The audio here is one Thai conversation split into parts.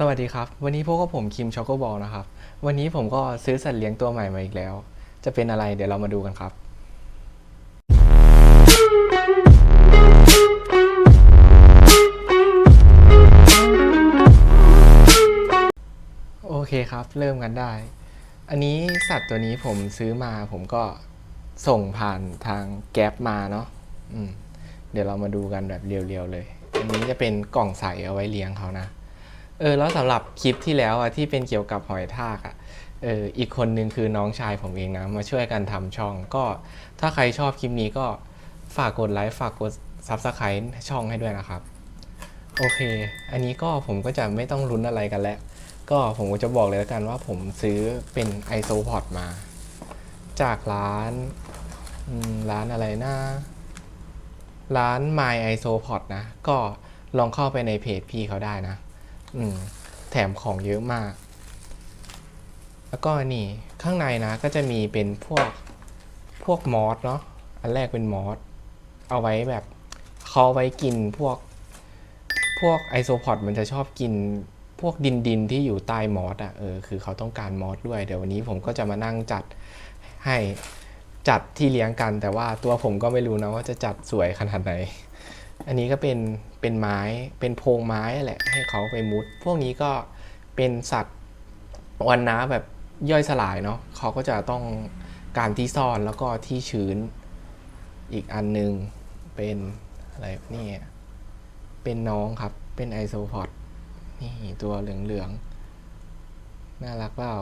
สวัสดีครับ วันนี้พวกกับผมคิมช็อกโกบอลนะครับ วันนี้ผมก็ซื้อสัตว์เลี้ยงตัวใหม่มาอีกแล้ว จะเป็นอะไรเดี๋ยวเรามาดูกันครับ โอเคครับ เริ่มกันได้ อันนี้สัตว์ตัวนี้ผมซื้อมาผมก็ส่งผ่านทางแก๊ปมาเนาะเดี๋ยวเรามาดูกันแบบเรียวๆเลย อันนี้จะเป็นกล่องใสเอาไว้เลี้ยงเขานะ เออแล้วสำหรับคลิปที่แล้วอะที่เป็นเกี่ยวกับหอยทากอะเอออีกคนนึงคือน้องชายผมเองนะ มาช่วยกันทำช่อง ก็ถ้าใครชอบคลิปนี้ก็ฝากกดไลค์ฝากกด Subscribe ช่องให้ด้วยนะครับ โอเค อันนี้ก็ผมก็จะไม่ต้องลุ้นอะไรกันแล้ว ก็ผมก็จะบอกเลยแล้วกันว่าผมซื้อเป็น isopod มา จากร้านร้านอะไรนะ ร้าน My isopod นะ ก็ลองเข้าไปในเพจพี่เขาได้นะ อืมแถมของเยอะมาก แล้วก็นี่ข้างในนะก็จะมีเป็นพวกพวกมอสเนาะอันแรกเป็นมอสเอาไว้แบบเขาเอาไว้กินพวกพวกไอโซพอดมันจะชอบกินพวกดินดินที่อยู่ใต้มอสอะเออคือเขาต้องการมอสด้วย เดี๋ยววันนี้ผมก็จะมานั่งจัดให้จัดที่เลี้ยงกัน แต่ว่าตัวผมก็ไม่รู้นะว่าจะจัดสวยขนาดไหน อันนี้ก็เป็นเป็นไม้เป็นโพรงไม้แหละให้เขาไปมุด พวกนี้ก็เป็นสัตว์วันน้าแบบย่อยสลายเนาะเขาก็จะต้องการที่ซ่อนแล้วก็ที่ชื้นอีกอันหนึงเป็นอะไรนี่เป็นน้องครับเป็นไอโซพอดนี่ตัวเหลืองๆน่ารักเปล่า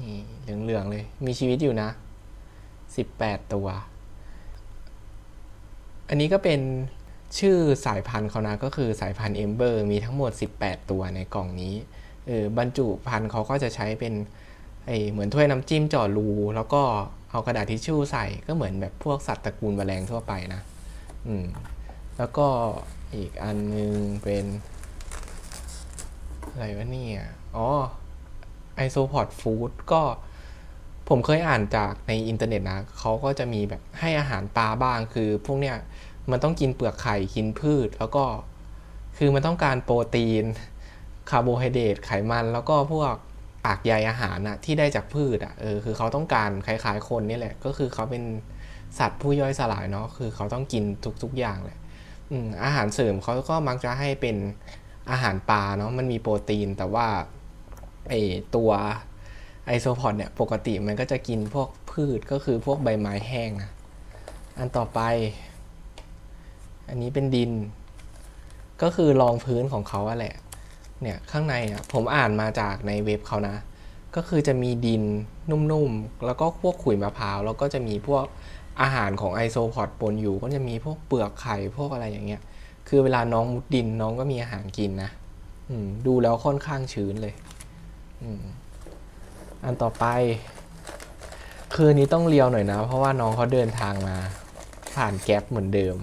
นี่เหลืองๆเลย มีชีวิตอยู่นะ 18 ตัว อันนี้ก็เป็น ชื่อสายพันธุ์เขานะก็คือสายพันธุ์เอมเบอร์มีทั้งหมด 18 ตัวในกล่องนี้เออบรรจุพันธุ์เขาก็จะใช้เป็นไอเหมือนถ้วยน้ำจิ้มเจาะรูแล้วก็เอากระดาษทิชชู่ใส่ก็เหมือนแบบพวกสัตว์ตระกูลแมลงทั่วไปนะอืมแล้วก็อีกอันนึงเป็น อะไรวะเนี่ยอ๋อไอโซพอดฟู้ดก็ผมเคยอ่านจากในอินเทอร์เน็ตนะเขาก็จะมีแบบให้อาหารปลาบ้างคือพวกเนี้ย มันต้องกินเปลือกไข่กินพืช แล้วก็คือมันต้องการโปรตีนคาร์โบไฮเดรตไขมันแล้วก็พวกปากใยอาหารนะที่ได้จากพืชอะเออคือเขาต้องการคล้ายๆคนนี่แหละ ก็คือเขาเป็นสัตว์ผู้ย่อยสลายเนาะคือเขาต้องกินทุกๆอย่างแหละอืมอาหารเสริมเขาก็มักจะให้เป็นอาหารปลาเนาะมันมีโปรตีน แต่ว่าไอตัวไอโซพอดเนี่ยปกติมันก็จะกินพวกพืชก็คือพวกใบไม้แห้งนะอันต่อไป อันนี้เป็นดิน ก็คือรองพื้นของเขาอะแหละ เนี่ยข้างในอะผมอ่านมาจากในเว็บเขานะ ก็คือจะมีดินนุ่มๆ แล้วก็พวกขุยมะพร้าว แล้วก็จะมีพวกอาหารของไอโซพอดปนอยู่ ก็จะมีพวกเปลือกไข่พวกอะไรอย่างเงี้ย คือเวลาน้องมุดดินน้องก็มีอาหารกินนะอืมดูแล้วค่อนข้างชื้นเลยอืมอันต่อไป คืนนี้ต้องเลียวหน่อยนะ เพราะว่าน้องเขาเดินทางมา ผ่านแก๊ปเหมือนเดิม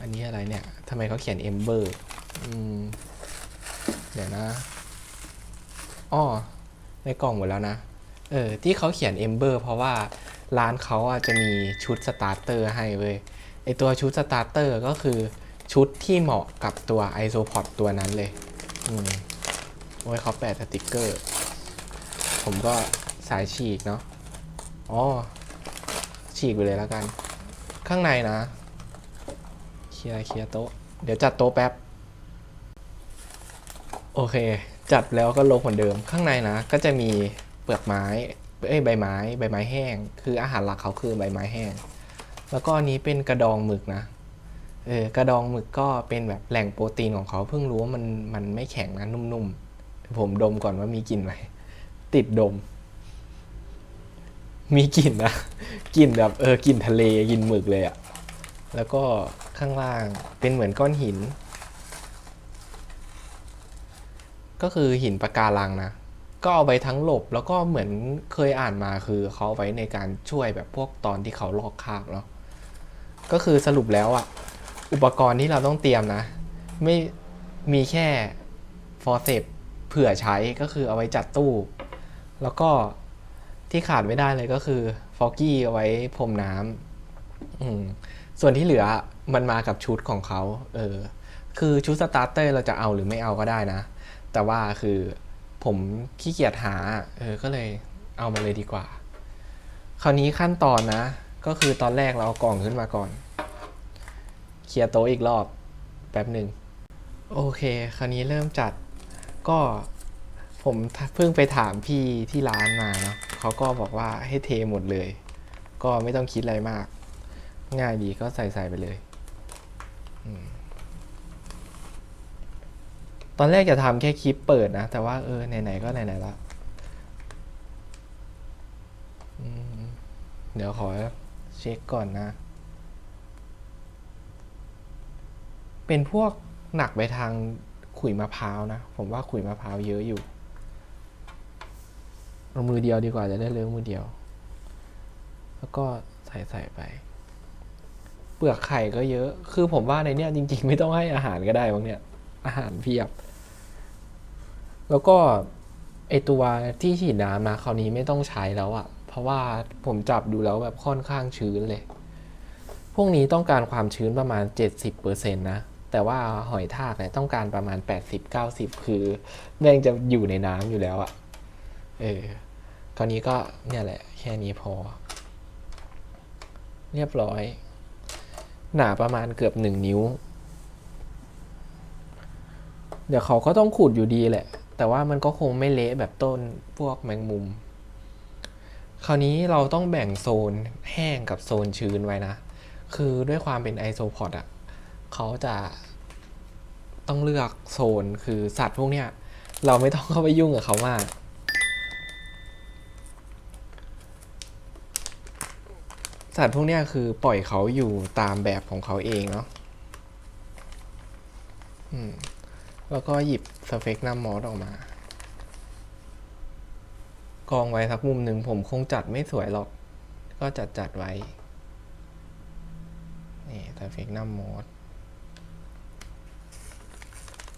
อันนี้อะไรเนี่ยทำไมเขาเขียนเอมเบอร์อืมเดี๋ยวนะอ้อในกล่องหมดแล้วนะ เออ ที่เขาเขียน Ember เพราะว่าร้านเขาอะจะมีชุดสตาร์เตอร์ให้เว้ย ไอตัวชุดสตาร์เตอร์ก็คือชุดที่เหมาะกับตัว Isopod ตัวนั้นเลย อืมโอ้ยเขาแปะสติกเกอร์ ผมก็สายฉีกเนาะ อ๋อ ฉีกไปเลยแล้วกัน ข้างในนะ ลียร์เคลียร์โต๊ะ เดี๋ยวจัดโต๊ะแป๊บ โอเค จัดแล้วก็ลงเหมือนเดิม ข้างในนะ ก็จะมีเปลือกไม้เอ้ยใบไม้ ใบไม้แห้ง คืออาหารหลักเขาคือใบไม้แห้ง แล้วก็อันนี้เป็นกระดองหมึกนะ เออกระดองหมึกก็เป็นแบบแหล่งโปรตีนของเขาเพิ่งรู้ว่ามันมันไม่แข็งนะนุ่มๆ ผมดมก่อนว่ามีกลิ่นไหม ติดดม มีกลิ่นนะ กลิ่นแบบเออกลิ่นทะเลกลิ่นหมึกเลยอะแล้วก็ ข้างล่างเป็นเหมือนก้อนหิน ก็คือหินปะการังนะ ก็เอาไว้ทั้งหลบแล้วก็เหมือนเคยอ่านมาคือเขาเอาไว้ในการช่วยแบบพวกตอนที่เขาลอกคาบเนาะก็คือสรุปแล้วอะอุปกรณ์ที่เราต้องเตรียมนะ ไม่มีแค่ฟอร์เซปเผื่อใช้ก็คือเอาไว้จัดตู้ แล้วก็ที่ขาดไม่ได้เลยก็คือฟอกกี้เอาไว้พรมน้ำส่วนที่เหลือ มันมากับชุดของเขาเออ คือชุดสตาร์เตอร์เราจะเอาหรือไม่เอาก็ได้นะ แต่ว่าคือผมขี้เกียจหา เออ ก็เลยเอามาเลยดีกว่า คราวนี้ขั้นตอนนะ ก็คือตอนแรกเราเอากล่องขึ้นมาก่อน เคลียร์โต๊ะอีกรอบ แป๊บหนึ่ง โอเค คราวนี้เริ่มจัด ก็ผมเพิ่งไปถามพี่ที่ร้านมาเนาะเขาก็บอกว่าให้เทหมดเลย ก็ไม่ต้องคิดอะไรมาก ง่ายดีก็ใส่ใส่ไปเลย ตอนแรกจะทำแค่คลิปเปิดนะ แต่ว่าเออไหนๆก็ไหนๆละเดี๋ยวขอเช็คก่อนนะ เป็นพวกหนักไปทางขุยมะพร้าวนะ ผมว่าขุยมะพร้าวเยอะอยู่เอามือเดียวดีกว่าจะได้เลือมือเดียว แล้วก็ใส่ใส่ไป เปลือกไข่ก็เยอะ คือผมว่าในเนี้ยจริง ๆ ไม่ต้องให้อาหารก็ได้บางเนี่ย อาหารเพียบ แล้วก็ไอตัวที่ฉีดน้ำนะคราวนี้ไม่ต้องใช้แล้วอะเพราะว่าผมจับดูแล้วแบบค่อนข้างชื้นเลย พวกนี้ต้องการความชื้นประมาณ 70%นะ แต่ว่าหอยทากเนี่ยต้องการประมาณ 80-90คือแม่งจะอยู่ในน้ำอยู่แล้วอะเออคราวนี้ก็เนี่ยแหละ แค่นี้พอ เรียบร้อย หนาประมาณเกือบหนึ่งนิ้ว เดี๋ยวเขาก็ต้องขุดอยู่ดีแหละ แต่ว่ามันก็คงไม่เละแบบต้นพวกแมงมุม คราวนี้เราต้องแบ่งโซนแห้งกับโซนชื้นไว้นะ คือด้วยความเป็นไอโซพอดอะเขาจะต้องเลือกโซนคือสัตว์พวกเนี้ยเราไม่ต้องเข้าไปยุ่งกับเขามาก สัตว์พวกนี้คือปล่อยเขาอยู่ตามแบบของเขาเองเนาะแล้วก็หยิบสเฟกน้ำมอสออกมา กองไว้สักมุมหนึ่งผมคงจัดไม่สวยหรอก ก็จัดจัดไว้ นี่สเฟกน้ำมอส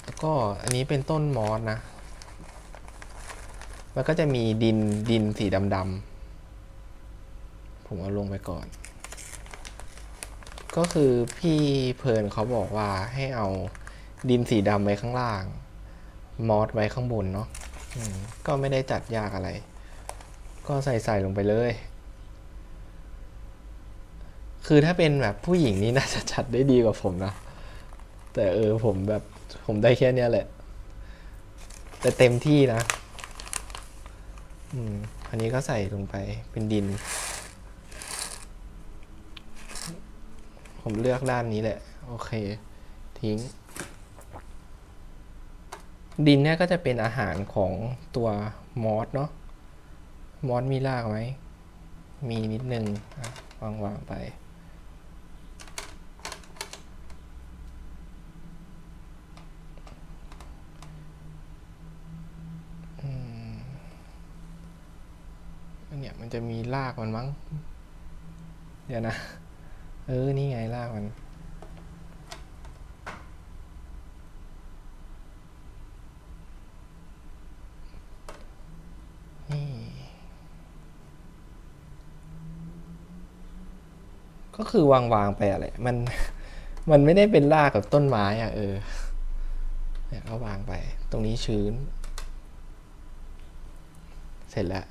แล้วก็อันนี้เป็นต้นมอสนะมันก็จะมีดินดินสีดำๆ ผมเอาลงไปก่อน ก็คือพี่เพลินเขาบอกว่าให้เอาดินสีดำไว้ข้างล่าง มอสไว้ข้างบนเนาะก็ไม่ได้จัดยากอะไร ก็ใส่ใส่ลงไปเลย คือถ้าเป็นแบบผู้หญิงนี่น่าจะจัดได้ดีกว่าผมนะ แต่เออผมแบบผมได้แค่นี้แหละ แต่เต็มที่นะ อืมอันนี้ก็ใส่ลงไปเป็นดิน ผมเลือกด้านนี้แหละ โอเค ทิ้ง ดินเนี่ยก็จะเป็นอาหารของตัวมอสเนาะ มอสมีรากไหม มีนิดนึงอะวางวางไปอันเนี่ยมันจะมีรากมันมั้ง เดี๋ยวนะ เออ นี่ไงรากมัน นี่ ก็คือวางวางไปอะไร มัน มันไม่ได้เป็นรากกับต้นไม้อะเออ เนี่ยก็วางไป ตรงนี้ชื้น เสร็จแล้ว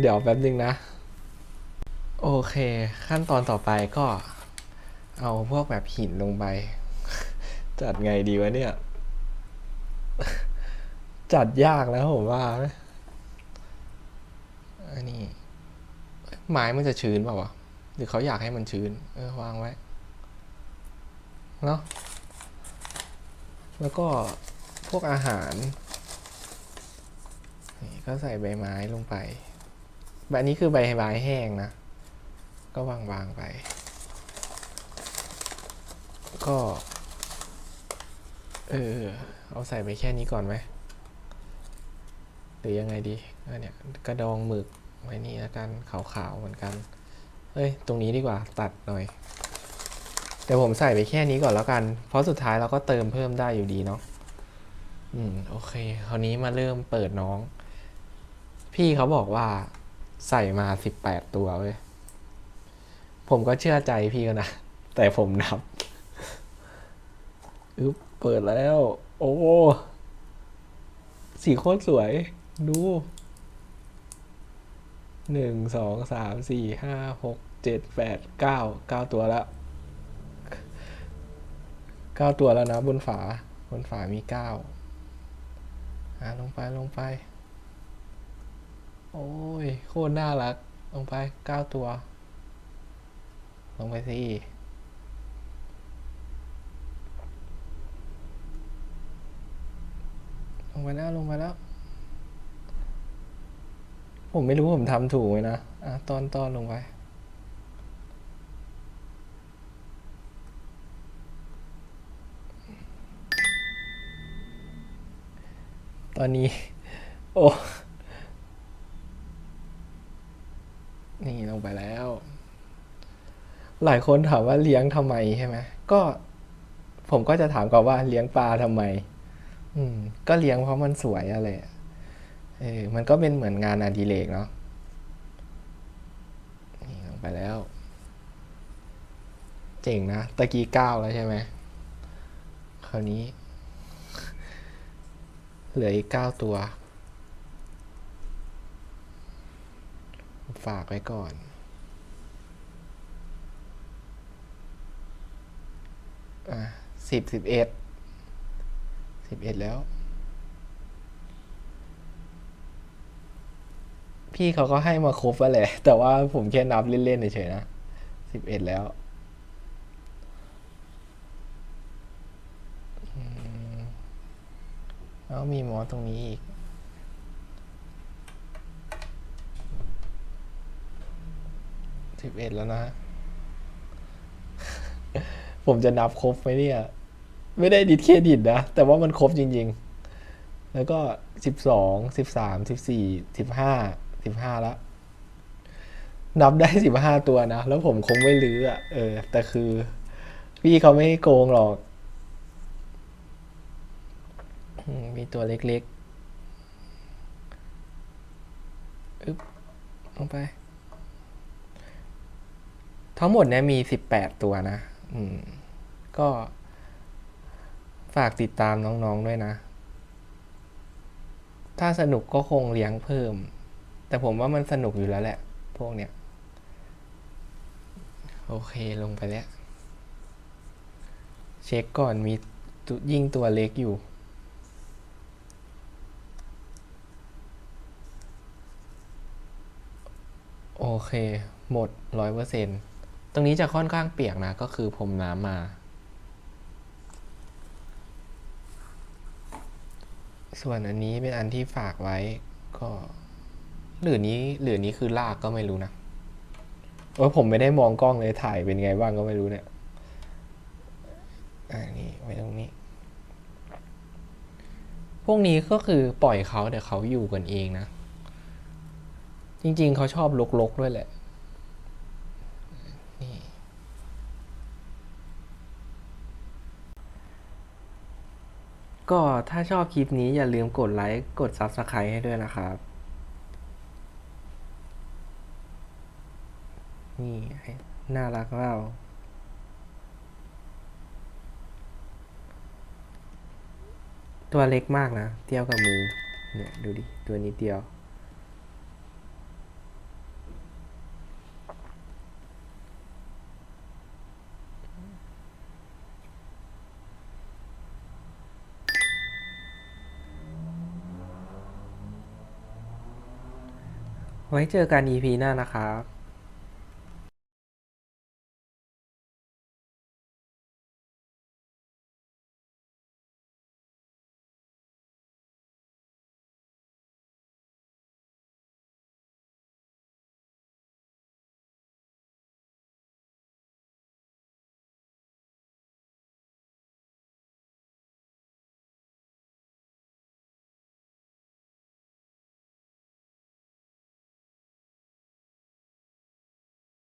เดี๋ยวแป๊บนึงนะ โอเค ขั้นตอนต่อไปก็ เอาพวกแบบหินลงไป จัดไงดีวะเนี่ย จัดยากแล้วผมว่าอันนี้ ไม้มันจะชื้นเปล่าวะหรือเขาอยากให้มันชื้น เออวางไว้เนาะแล้วก็พวกอาหารนี่ก็ใส่ใบไม้ลงไปแบบนี้คือใบไม้แห้งนะ ก็วางวางไป ก็ เออ เอาใส่ไปแค่นี้ก่อนไหม หรือยังไงดีเออเนี่ยกระดองหมึกไว้นี่แล้วกันขาวๆเหมือนกัน เอ้ย ตรงนี้ดีกว่าตัดหน่อยเดี๋ยวผมใส่ไปแค่นี้ก่อนแล้วกัน เพราะสุดท้ายเราก็เติมเพิ่มได้อยู่ดีเนาะ อืม โอเค คราวนี้มาเริ่มเปิดน้อง พี่เขาบอกว่าใส่มาสิบแปดตัวเว้ย ผมก็เชื่อใจพี่เขานะ แต่ผมนับอึ๊บเปิดแล้ว โอ้สีโคตรสวย ดูหนึ่งสองสามสี่ห้าหกเจ็ดแปดเก้าเก้าตัวแล้วเก้าตัวแล้วนะบนฝา บนฝามีเก้าอะลงไปลงไป โอ้ย โคตรน่ารัก ลงไปเก้าตัว ลงไปสิลงไปแล้วลงไปแล้ว ผมไม่รู้ผมทำถูกไหมนะอะตอนตอนลงไปตอนนี้ โอ้ นี่ลงไปแล้ว หลายคนถามว่าเลี้ยงทำไมใช่ไหมก็ผมก็จะถามก่อนว่าเลี้ยงปลาทำไม อืม ก็เลี้ยงเพราะมันสวยอะไรเออมันก็เป็นเหมือนงานอดิเรกเนาะนี่ลงไปแล้ว เจ๋งนะตะกี้เก้าแล้วใช่ไหมคราวนี้ เหลืออีกเก้าตัว ฝากไว้ก่อน อะสิบสิบเอ็ดสิบเอ็ดแล้ว พี่เขาก็ให้มาครบแล้วแหละ แต่ว่าผมแค่นับเล่นๆเฉยๆนะสิบเอ็ดแล้วแล้วมีหมอตรงนี้อีก สิบเอ็ดแล้วนะ ผมจะนับครบไหมเนี่ย ไม่ได้ดิดเครดิตนะ แต่ว่ามันครบจริง ๆ แล้วก็สิบสองสิบสามสิบสี่สิบห้าสิบห้าแล้วนับได้สิบห้าตัวนะ แล้วผมคงไม่ลื้ออะเออ แต่คือ พี่เขาไม่โกงหรอกมมีตัวเล็กๆอึ๊บลงไป ทั้งหมดเนี่ยมีสิบแปดตัวนะ อืม ก็ฝากติดตามน้องๆด้วยนะ ถ้าสนุกก็คงเลี้ยงเพิ่ม แต่ผมว่ามันสนุกอยู่แล้วแหละ พวกเนี้ย โอเคลงไปแล้ว เช็คก่อนมียิ่งตัวเล็กอยู่โอเค หมดร้อยเปอร์เซ็นต์ รงนี้จะค่อนข้างเปียกนะ ก็คือผมน้ำมา ส่วนอันนี้เป็นอันที่ฝากไว้ก็หรือนี้หรือนี้คือลากก็ไม่รู้นะเออผมไม่ได้มองกล้องเลยถ่ายเป็นไงบ้างก็ไม่รู้เนี่ยอ่านี่ไว้ตรงนี้ พวกนี้ก็คือปล่อยเขาเดี๋ยวเขาอยู่กันเองนะ จริงๆเขาชอบลกๆด้วยแหละ ก็ถ้าชอบคลิปนี้อย่าลืมกดไลค์ กด Subscribe ให้ด้วยนะครับ นี่ น่ารักเราตัวเล็กมากนะ เทียบกับมือ เนี่ย ดูดิ ตัวนี้เดียว ไว้เจอกัน EP หน้านะครับ